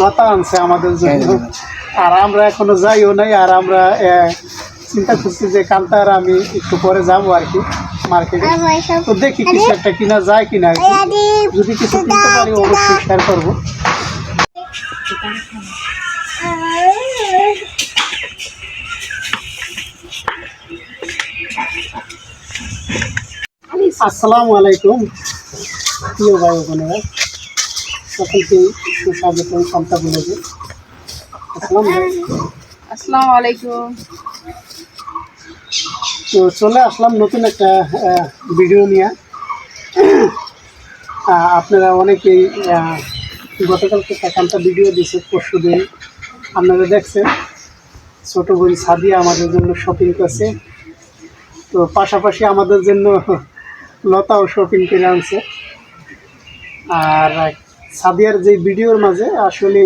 লতা আনছে আমাদের জন্য। আর আমরা এখনও যাইও নাই আর আমরা চিন্তা করছি যে কান্তার আমি একটু পরে যাব আর কি মার্কেটে তো দেখি কিছু একটা কিনা যায় কিনা। যদি কিছু কিনতে পারি অবশ্যই শেয়ার করব। আসসালামু আলাইকুম। প্রিয় ভাই বোনেরা সকলকেই সুস্বাগত সন্তা বলেছে আসসালাম আসসালামু আলাইকুম। তো চলে আসলাম নতুন একটা ভিডিও নিয়ে। আপনারা অনেকেই গতকালকে একান্ত ভিডিও দিছে পরশু দিন। আপনারা দেখছেন ছোটো বোন সাদিয়া আমাদের জন্য শপিং করছে। তো পাশাপাশি আমাদের জন্য লতাও শপিং করে আনছে। আর সাদিয়ার যে ভিডিওর মাঝে আসলে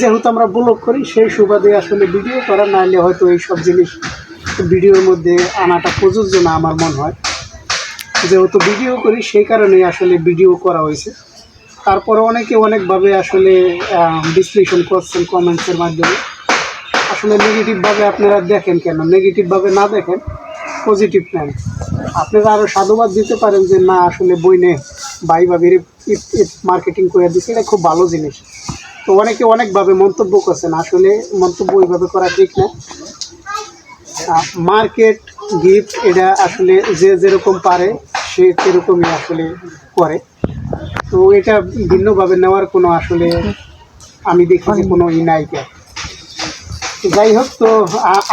যেহেতু আমরা ব্লগ করি, সেই সুবাদে আসলে ভিডিও করা না হলে হয়তো এই সব জিনিস ভিডিওর মধ্যে আনাটা প্রযোজ্য না আমার মনে হয়। যেহেতু ভিডিও করি, সেই কারণেই আসলে ভিডিও করা হয়েছে। তারপরে অনেকে অনেকভাবে আসলে বিশ্লেষণ করছেন কমেন্টসের মাধ্যমে। আসলে নেগেটিভভাবে আপনারা দেখেন কেন? নেগেটিভভাবে না দেখেন পজিটিভ নেন। আপনারা আরও সাধুবাদ দিতে পারেন যে, না, আসলে বইনে ভাই ভাবির মার্কেটিং করে দিচ্ছে এটা খুব ভালো জিনিস। তো অনেকে অনেকভাবে মন্তব্য করছেন, আসলে মন্তব্য ওইভাবে করা ঠিক না। মার্কেট গিফট এটা আসলে যে যেরকম পারে, সে সেরকমই আসলে করে। তো এটা ভিন্নভাবে নেওয়ার কোনো আসলে আমি দেখি যে কোনো ই নায়িকা যাই হোক, তো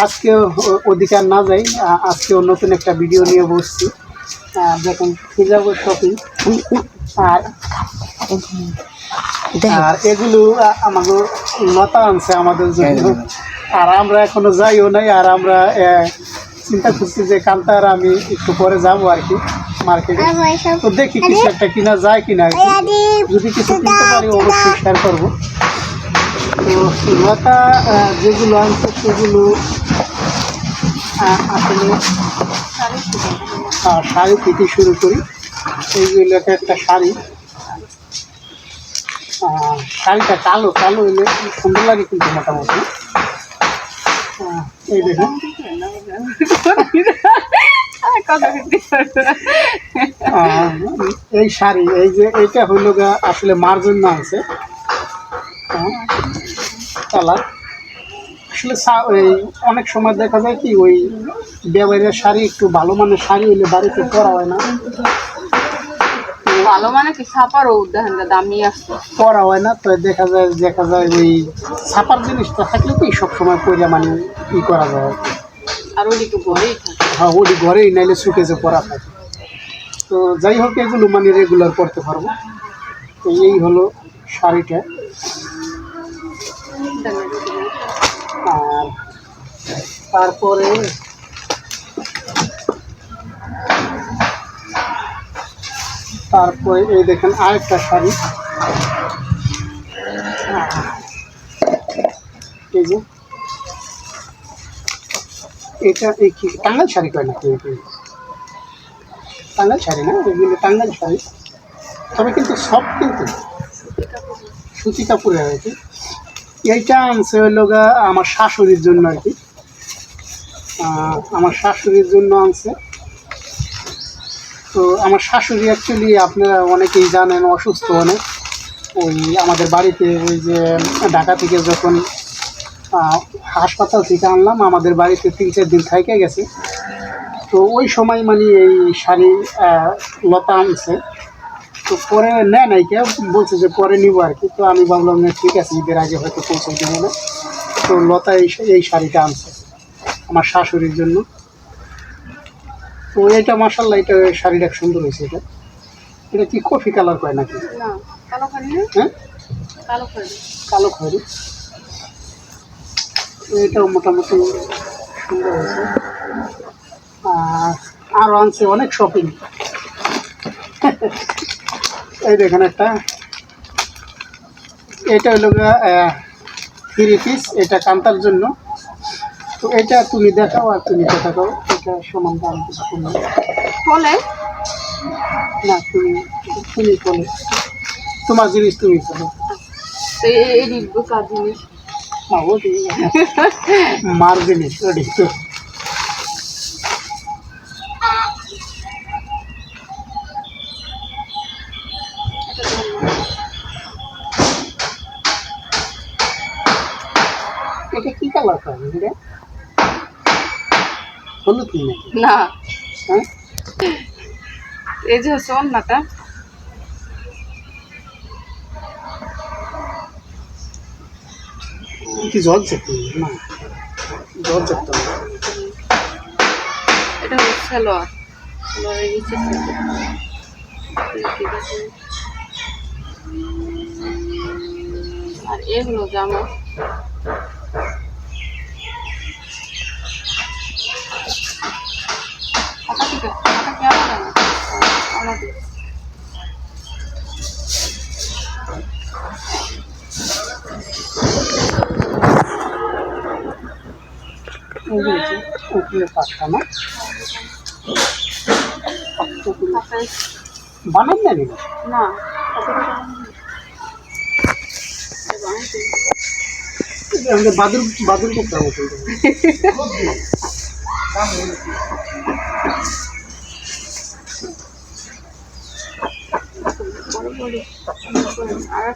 আজকে ও- অধিকার না যাই আজকেও নতুন একটা ভিডিও নিয়ে বসছি। দেখুন ফিজাবো শপিং আর আর এগুলো আ- আমাকে লতা আনছে আমাদের জন্য। আর আমরা এখনও যাইও নাই আর আমরা চিন্তা করছি যে কান্তার আমি একটু পরে যাব আর কি মার্কেটে তো দেখি কিছু একটা কিনা যায় কিনা আর কি। যদি কিছু কিনতে পারি অবশ্যই শেয়ার করব। তো লতা যেগুলো আনছে সেগুলো আসলে শাড়ি থেকে শুরু করি। এইগুলো একটা শাড়ি। শাড়িটা কালো কালো হলে সুন্দর লাগে কিন্তু মোটামুটি। এই দেখুন। এই শাড়ি, এই যে এইটা হইল আসলে মার জন্য আছে। কালার। আসলে ওই অনেক সময় দেখা যায় কি ওই ব্যবহারের শাড়ি একটু ভালো মানের শাড়ি হইলে বাড়িতে পরা হয় না। ভালো মানে কি ছাপারও দেখেন যে দামি আসছে পরা হয় না তো দেখা যায় দেখা যায় ওই ছাপার জিনিসটা থাকলে কি সবসময় পরে মানে ই করা যায় আর ওই একটু ঘরেই থাকে। হ্যাঁ ওটি ঘরেই নাইলে সুকেজে পরা থাকে। তো যাই হোক এগুলো মানে রেগুলার করতে পারব। তো এই হলো শাড়িটা। আর তারপরে তারপরে এই দেখেন আরেকটা শাড়ি। এই যে এটা এই কি টাঙ্গাল শাড়ি কয় নাকি? টাঙ্গাল শাড়ি না? এগুলো টাঙ্গাল শাড়ি। তবে কিন্তু সব কিন্তু সুতি কাপড়ের আর কি। এইটা আনছে হইল আমার শাশুড়ির জন্য আর কি। আমার শাশুড়ির জন্য আনছে। তো আমার শাশুড়ি অ্যাকচুয়ালি আপনারা অনেকেই জানেন, অসুস্থ অনেক। ওই আমাদের বাড়িতে ওই যে ঢাকা থেকে যখন হাসপাতাল থেকে আনলাম, আমাদের বাড়িতে তিন চার দিন থেকে গেছে। তো ওই সময় মানে এই শাড়ি লতা আনছে। তো পরে নেয় নাই কেউ বলছে যে পরে নিব আর কি। তো আমি ভাবলাম যে ঠিক আছে ঈদের আগে হয়তো পৌঁছে দেবো না। তো লতা এই এই শাড়িটা আনছে আমার শাশুড়ির জন্য। তো এটা মাসাল্লাহ এটা শাড়িটা সুন্দর হয়েছে এটা। এটা কি কফি কালার কয় নাকি? না হ্যাঁ? কালো খয়েরি এটাও মোটামুটি সুন্দর হয়েছে। আর আরও আনছে অনেক শপিং দেখেন একটা এটা হলো থ্রি পিস এটা কান্তার জন্য তো এটা তুমি দেখাও আর তুমি দেখাও এটা সমান দাম। বলে না তুমি তুমি বলে তোমার জিনিস তুমি বলো এই- এই মার জিনিস ওটি তো হলুদ নাকি? না। হ্যাঁ? এই যে হচ্ছে অন্যটা কি জল চেপে না। জল চেপতে এটা হচ্ছে সালোয়ার সালোয়ারের নিচে ঠিক আছে আর এগুলো জামা। বানান না না আমাদের বাদুর বাদুর করতে হবে বড় বড় আর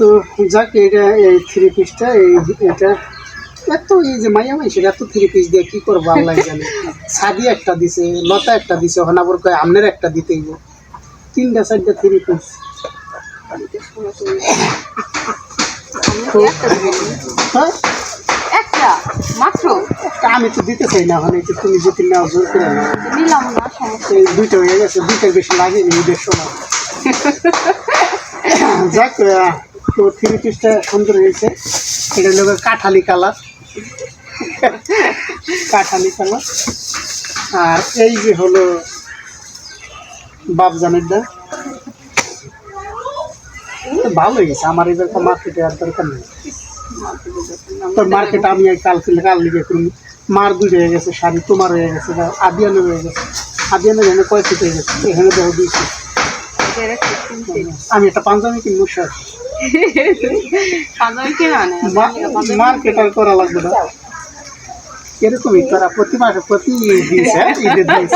তো যাক এটা এই থ্রি পিসটা এই এটা এত এই যে মাইয়া মাইসের এত থ্রি পিস দিয়ে কি করব আল্লাহ জানে। সাদি একটা দিছে লতা একটা দিছে ওখানে আবার কয় আমনের একটা দিতেই গো। তিনটা চারটা থ্রি পিস হ্যাঁ? একটা মাত্র? আমি তো দিতে চাই না ওখানে যে তুমি যদি নাও জোর করে নাও। নিলাম না সমস্যা দুইটা হয়ে গেছে দুইটার বেশি লাগেনি ঈদের সময়। যাক তো থ্রি পিসটা সুন্দর হয়েছে। এটা হলো কাঠালি কালার কাঠালি কালার আর এই যে হলো বাপজানের দা ভালো হয়েছে আমার এবার মার্কেটে আর দরকার নেই। তোর মার্কেট আমি এই কাল লিখে করুন মার দুই হয়ে গেছে শাড়ি তোমার হয়ে গেছে আদিয়ানের হয়ে গেছে। আদিয়ানের এখানে কয় ফিট হয়ে গেছে? এখানে দেখো দুই ফিট। আমি একটা পাঞ্জাবি কিনবো স্যার। পাঞ্জাবি কেনা নেই মার্কেট আর করা লাগবে না। এরকমই তোরা প্রতি মাসে প্রতি ঈদের দিস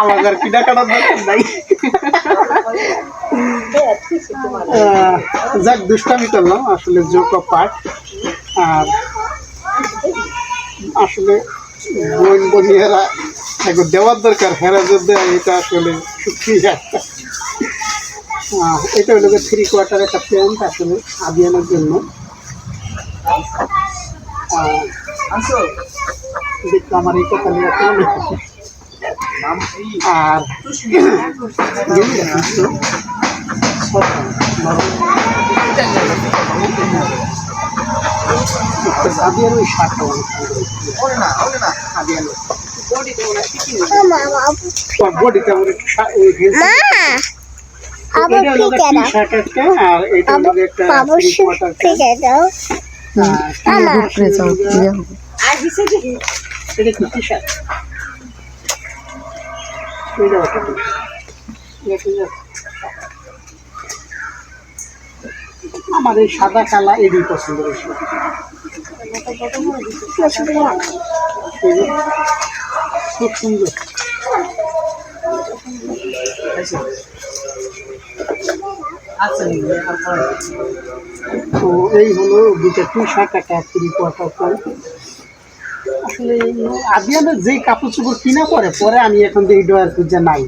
আমার আর কাটার দরকার নাই যাক, দুষ্টামি করলাম, আসলে যোগ পাঠ আর আসলে বোন বনিয়ারা একবার দেওয়ার দরকার, হেরা যদি এটা আসলে সুক্রিয়া। এটা হলো থ্রি কোয়ার্টার একটা প্যান্ট আসলে আবিয়ানের জন্য। দেখতো আমার এই কথা নিয়ে। আর? সরকার, নরম। তো সাদিয়ার ওই টি-শার্ট একটা আর একটা টি-শার্ট। এটা ঠিক আছে। আমার এই সাদা কালা এডি পছন্দ বেশি। খুব সুন্দর। তো এই হলো দুটো টি শার্ট একটা থ্রি কোয়ার্টার প্যান্ট আসলে আদিয়ানের যেই কাপড় চোপড় কিনা পরে পরে আমি এখন দেখি ডয়ার খুঁজে নাই।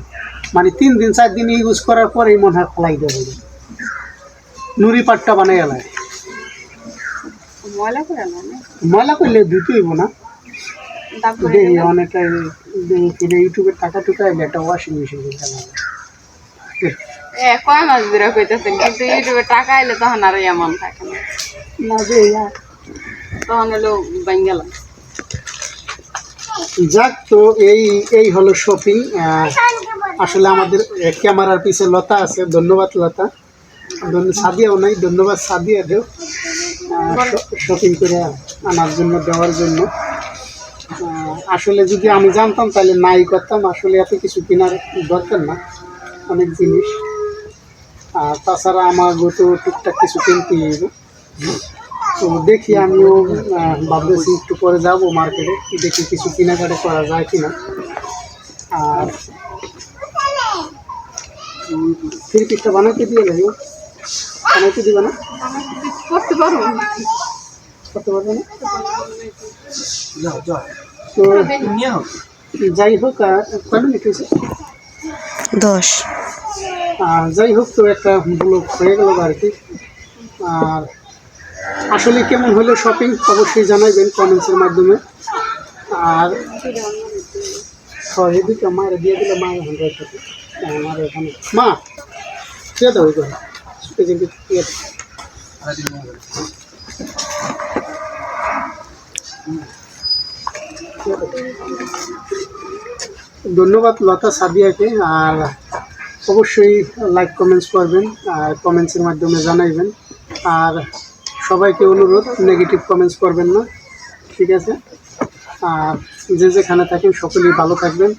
মানে তিন দিন চার দিন ইউজ করার পরেই মনে হয় খোলাই দেবে। নুরি পাট্টা বানাই এলাই ময়লা করলে ধুতে হইব না। ফিরে ইউটিউবের টাকা টুকা একটা ওয়াশিং মেশিন কিনতে কয় মাস ধরে কইতেছেন কিন্তু ইউটিউবে টাকা এলে তখন আর এমন থাকে না। যে তখন হলো বাঙ্গালা। যাক, তো এই এই হলো শপিং আসলে আমাদের ক্যামেরার পিছে লতা আছে, ধন্যবাদ লতা। সাদিয়াও নাই, ধন্যবাদ সাদিয়া দেও শপিং করে আনার জন্য, দেওয়ার জন্য। আসলে যদি আমি জানতাম, তাহলে নাই করতাম। আসলে এত কিছু কেনার দরকার না, অনেক জিনিস। আর তাছাড়া আমার তো টুকটাক কিছু কিনতে হবে তো দেখি আমিও ভাবতেছি একটু পরে যাব মার্কেটে দেখি কিছু কেনাকাটা করা যায় কিনা। আর থ্রি পিসটা বানাইতে দিয়ে লাগবে বানাইতে দিবে না? করতে পারব করতে পারবে না? তো যাই হোক আহ, কয় মিনিট হয়েছে? দশ। আর যাই হোক তো একটা ব্লগ হয়ে গেল আর কি আর আসলে কেমন হলো শপিং অবশ্যই জানাইবেন কমেন্টসের মাধ্যমে। আর এদিকে মায়ের দিয়ে দিলে মায়ের হান্ড্রেড টাকা আমার এখানে মা দাও এগুলো। ধন্যবাদ লতা সাদিয়াকে আর অবশ্যই লাইক কমেন্টস করবেন আর কমেন্টসের মাধ্যমে জানাইবেন। আর সবাইকে অনুরোধ নেগেটিভ কমেন্টস করবেন না, ঠিক আছে? আর যে যেখানে থাকেন সকলেই ভালো থাকবেন,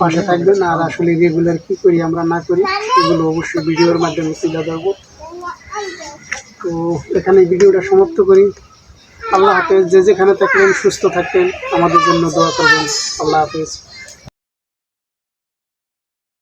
পাশে থাকবেন, আর আসলে রেগুলার কী করি আমরা না করি, এগুলো অবশ্যই ভিডিওর মাধ্যমে তুলে ধরবো। তো এখানে ভিডিওটা সমাপ্ত করি। আল্লাহ হাফেজ, যে যেখানে থাকবেন, সুস্থ থাকবেন, আমাদের জন্য দোয়া করবেন। আল্লাহ হাফেজ।